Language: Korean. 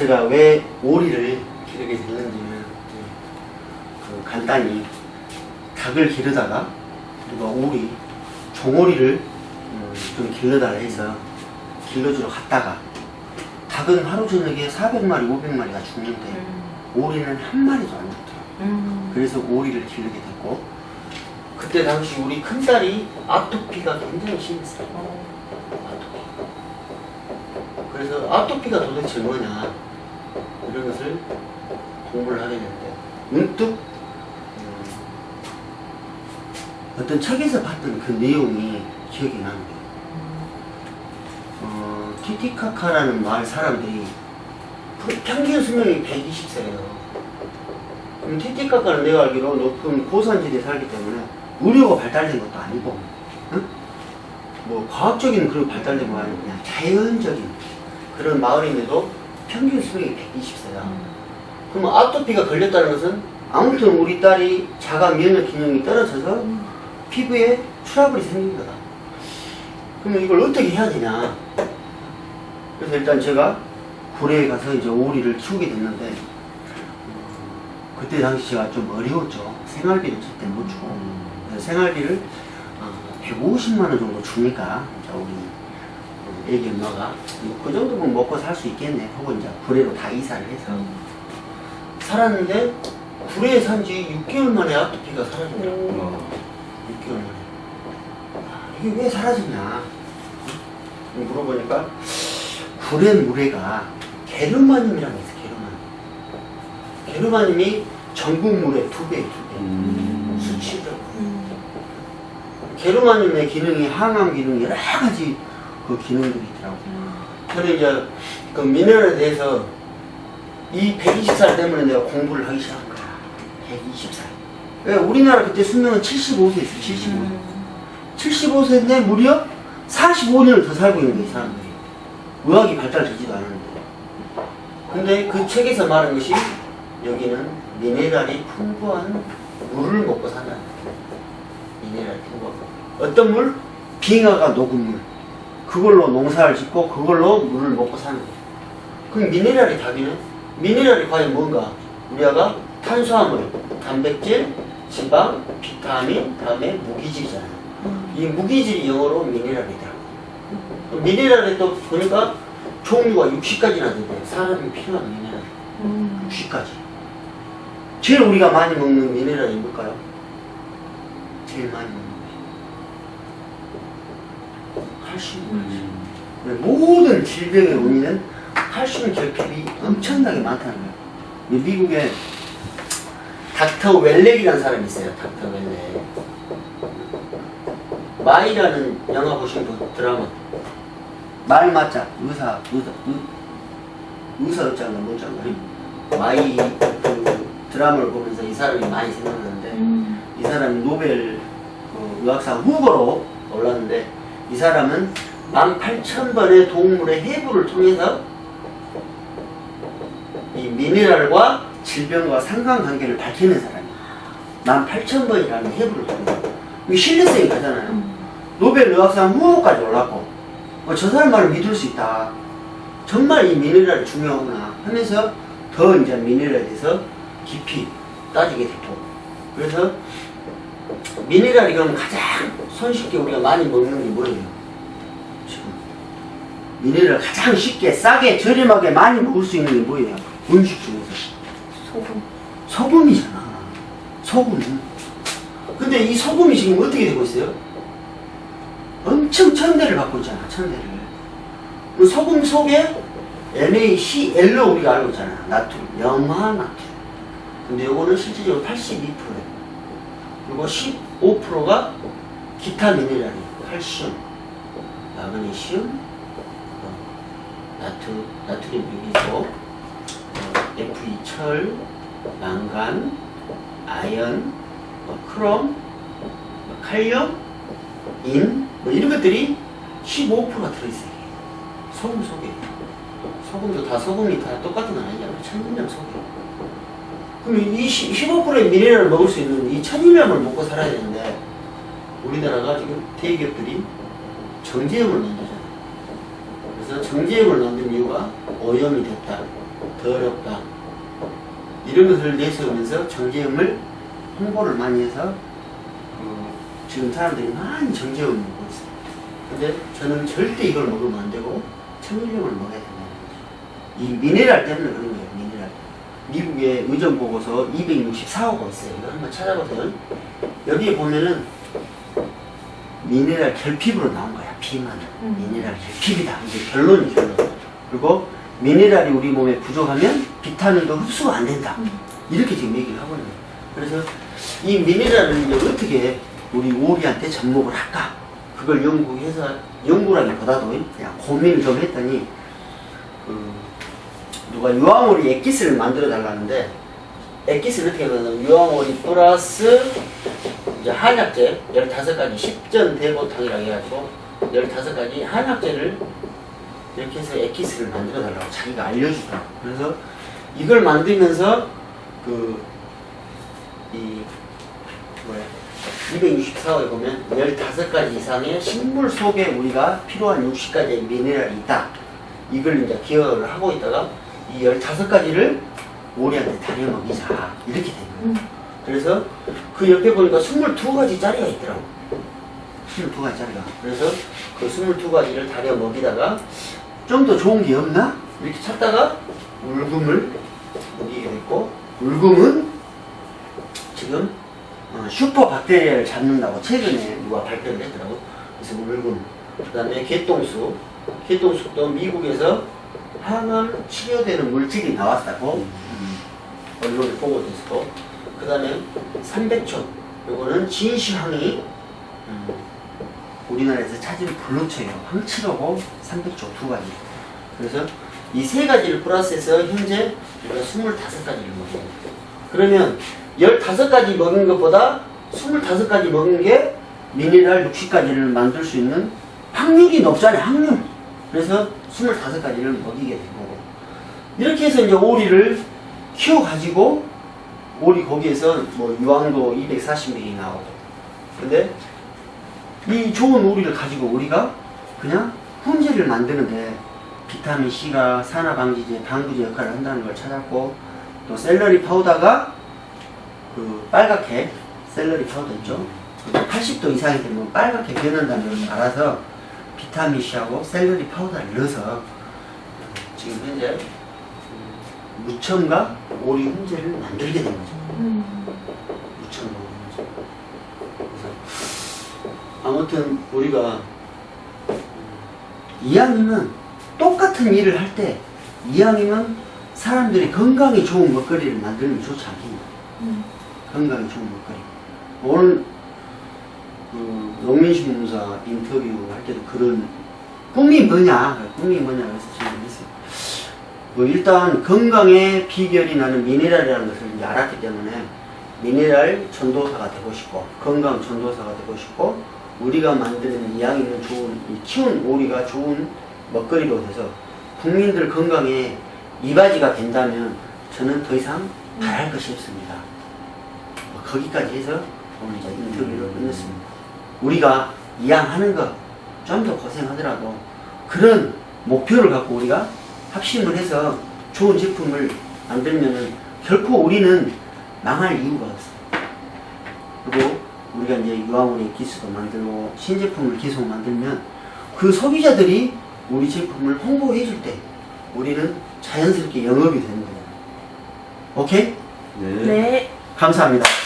제가 왜 오리를 기르게 됐는지는 그 간단히 닭을 기르다가 누가 오리, 종오리를 음, 좀 길러달라 해서 길러주러 갔다가 닭은 하루 저녁에 400마리, 500마리가 죽는데 음. 오리는 한 마리도 안 죽더라고요. 음. 그래서 오리를 기르게 됐고 그때 당시 우리 큰딸이 아토피가 굉장히 심했어요. 어. 아토피. 그래서 아토피가 도대체 뭐냐 이런 것을 공부를 하게 됐는데 문득 음, 어떤 책에서 봤던 그 내용이 기억이 나는 거예요. 어, 티티카카라는 마을 사람들이 평균 수명이 120세예요. 그럼 티티카카는 내가 알기로 높은 고산지대에 살기 때문에 의료가 발달된 것도 아니고, 응? 뭐 과학적인 그런 발달된 거 아니고 그냥 자연적인 그런 마을인데도 평균 수명이 120세야. 그럼 아토피가 걸렸다는 것은 아무튼 우리 딸이 자가 면역 기능이 떨어져서 피부에 트러블이 생긴 거다. 그러면 이걸 어떻게 해야 되냐? 그래서 일단 제가 구례에 가서 이제 오리를 키우게 됐는데 어, 그때 당시 제가 좀 어려웠죠. 생활비를 절대 못 주고 그래서 생활비를 어, 150만 원 정도 주니까 이제 우리 어, 애기 엄마가 뭐 그 정도면 먹고 살 수 있겠네 하고 이제 구례로 다 이사를 해서 살았는데 구례에 산지 6개월 만에 아토피가 사라지더라고 요. 어. 6개월 만에. 아, 이게 왜 사라졌냐? 물어보니까 구레 물회가 게르마늄이라는 게 있어요. 게르마늄. 게르마늄이 전국 물의 두 배, 두 배. 수치적으로. 게르마늄의 기능이 항암 기능 여러 가지 그 기능들이 있더라고요. 저는 이제 그 미네랄에 대해서 이 120살 때문에 내가 공부를 하기 시작한 거야. 120살. 왜 우리나라 그때 수명은 75세였어, 75세. 75세인데 무려 45년을 더 살고 있는 이 사람들이. 의학이 발달되지도 않았는데. 근데 그 책에서 말한 것이 여기는 미네랄이 풍부한 물을 먹고 산다. 미네랄이 풍부한 물. 어떤 물? 빙하가 녹은 물. 그걸로 농사를 짓고 그걸로 물을 먹고 사는 거예요. 그럼 미네랄이 답이네? 미네랄이 과연 뭔가? 우리가 탄수화물, 단백질, 지방, 비타민, 다음에 무기질이잖아요. 이 무기질이 영어로 미네랄이더라고요. 미네랄에 또 보니까 종류가 60가지나 되대요. 사람이 필요한 미네랄. 60가지. 제일 우리가 많이 먹는 미네랄이 뭘까요? 제일 많이 먹는 게 칼슘. 칼슘. 모든 질병의 원인은 칼슘 결핍이 엄청나게 많다는 거예요. 이 미국에 닥터 웰렉이라는 사람이 있어요. 닥터 웰렉. 마이라는 영화 보신 분 드라마. 말 맞자 의사 의사 의, 의사였잖아 뭐잖아. 마이 그 드라마를 보면서 이 사람이 많이 생각나는데 이 사람이 노벨 그 의학상 후보로 올랐는데 이 사람은 18,000번의 동물의 해부를 통해서 이 미네랄과 질병과 상관관계를 밝히는 사람이야. 18,000번이라는 해부를 통해서. 이게 신뢰성이 가잖아요. 노벨 의학상 후보까지 올랐고, 어, 저 사람 말을 믿을 수 있다. 정말 이 미네랄이 중요하구나 하면서 더 이제 미네랄에 대해서 깊이 따지게 됐고. 그래서 미네랄이 그럼 가장 손쉽게 우리가 많이 먹는 게 뭐예요? 지금 미네랄 가장 쉽게 싸게 저렴하게 많이 먹을 수 있는 게 뭐예요? 음식 중에서 소금. 소금이잖아. 소금. 근데 이 소금이 지금 어떻게 되고 있어요? 엄청 천대를 받고 있잖아. 천대를. 그 소금 속에 NaCl로 우리가 알고 있잖아. 나트륨, 염화 나트륨. 근데 요거는 실질적으로 82%예요. 그리고 15%가 기타 미네랄이 칼슘, 마그네슘, 어, 나트, 나트륨 6이고, 어, Fe, 철, 망간, 아연, 뭐 크롬, 뭐 칼륨, 인, 뭐 이런 것들이 15%가 들어있어요. 소금 속에. 소금도 다 소금이 다 똑같은 건 아니잖아요. 천일염 속에. 그럼 이 15%의 미네랄을 먹을 수 있는 이 천일염을 먹고 살아야 되는데 우리나라가 지금 대기업들이 정제염을 만들잖아요. 그래서 정제염을 만든 이유가 오염이 됐다. 더럽다. 이런 것을 내세우면서 정제음을 홍보를 많이 해서 어, 지금 사람들이 많이 정제음을 먹고 있어요. 근데 저는 절대 이걸 먹으면 안 되고 천일염을 먹어야 된다는 거죠. 이 미네랄 때문에 그런 거예요. 미국의 의전 보고서 264호가 있어요. 이거 한번 찾아보세요. 여기에 보면은 미네랄 결핍으로 나온 거야. 비만. 음. 미네랄 결핍이다. 이게 결론이 결론. 그리고 미네랄이 우리 몸에 부족하면 비타민도 흡수가 안 된다. 음. 이렇게 지금 얘기를 하고 있는 거예요. 그래서 이 미네랄을 이제 어떻게 우리 오리한테 접목을 할까? 그걸 연구해서 연구라기보다도 그냥 고민을 좀 했더니 그 누가 유황오리 액기스를 만들어 달라는데 액기스를 어떻게 하냐면 유황오리 플러스 이제 한약재 15가지 10전 대보탕이라고 해가지고 15가지 한약재를 이렇게 해서 액기스를 만들어 달라고 자기가 알려주더라고 그래서 이걸 만들면서 그 이 뭐야 264호에 보면 15가지 이상의 식물 속에 우리가 필요한 60가지의 미네랄이 있다. 이걸 이제 기억을 하고 있다가 이 15가지를 오리한테 다려 먹이자. 이렇게 된 거예요. 음. 그래서 그 옆에 보니까 22가지 짜리가 있더라고. 22가지 짜리가. 그래서 그 22가지를 다려 먹이다가 좀 더 좋은 게 없나? 이렇게 찾다가 울금을 먹이게 됐고, 울금은 지금 어, 슈퍼 박테리아를 잡는다고 최근에 누가 발표를 했더라고. 그래서 울금. 그 다음에 개똥수. 개똥수도 미국에서 항암 치료되는 물질이 나왔다고 음, 언론에 보고됐고. 그 다음에 삼백초. 요거는 진시황이 음, 우리나라에서 찾은 블루초예요. 황칠하고 삼백초 두 가지. 그래서 이 세 가지를 플러스해서 현재 우리가 25가지를 먹어요. 그러면 15가지 먹은 것보다 25가지 먹은 게 미네랄 60가지를 만들 수 있는 확률이 높잖아요, 확률. 그래서 25가지를 먹이게 된 거고. 이렇게 해서 이제 오리를 키워가지고, 오리 거기에서 뭐 유황도 240ml 나오고. 근데 이 좋은 오리를 가지고 우리가 그냥 훈제를 만드는데 비타민 C가 산화 방지제, 방부제 역할을 한다는 걸 찾았고, 또 샐러리 파우더가 그 빨갛게 샐러리 파우더 있죠. 80도 이상이 되면 빨갛게 변한다는 걸 알아서 비타민 C하고 샐러리 파우더를 넣어서 지금 현재 음, 무첨가 오리 훈제를 만들게 된 거죠. 음. 무첨가 오리 훈제. 그래서 아무튼 우리가 음, 이왕이면 똑같은 일을 할 때 이왕이면 사람들이 건강에 좋은 먹거리를 만들면 좋지 않겠냐. 음. 건강에 좋은 먹거리. 오늘 그 농민신문사 인터뷰 할 때도 그런 꿈이 뭐냐, 꿈이 뭐냐 그래서 질문했어요. 뭐 일단 건강의 비결이 나는 미네랄이라는 것을 이제 알았기 때문에 미네랄 전도사가 되고 싶고 건강 전도사가 되고 싶고 우리가 만드는 이왕이면 좋은 이 키운 오리가 좋은 먹거리로 돼서 국민들 건강에 이바지가 된다면 저는 더 이상 바랄 것이 없습니다. 뭐 거기까지 해서 오늘 이제 인터뷰를 끝냈습니다. 우리가 이왕 하는 거좀더 고생하더라도 그런 목표를 갖고 우리가 합심을 해서 좋은 제품을 만들면은 결코 우리는 망할 이유가 없어. 그리고 우리가 이제 유황오리 기수도 만들고 신제품을 계속 만들면 그 소비자들이 우리 제품을 홍보해 줄 때 우리는 자연스럽게 영업이 되는 거예요. 오케이? 네. 감사합니다.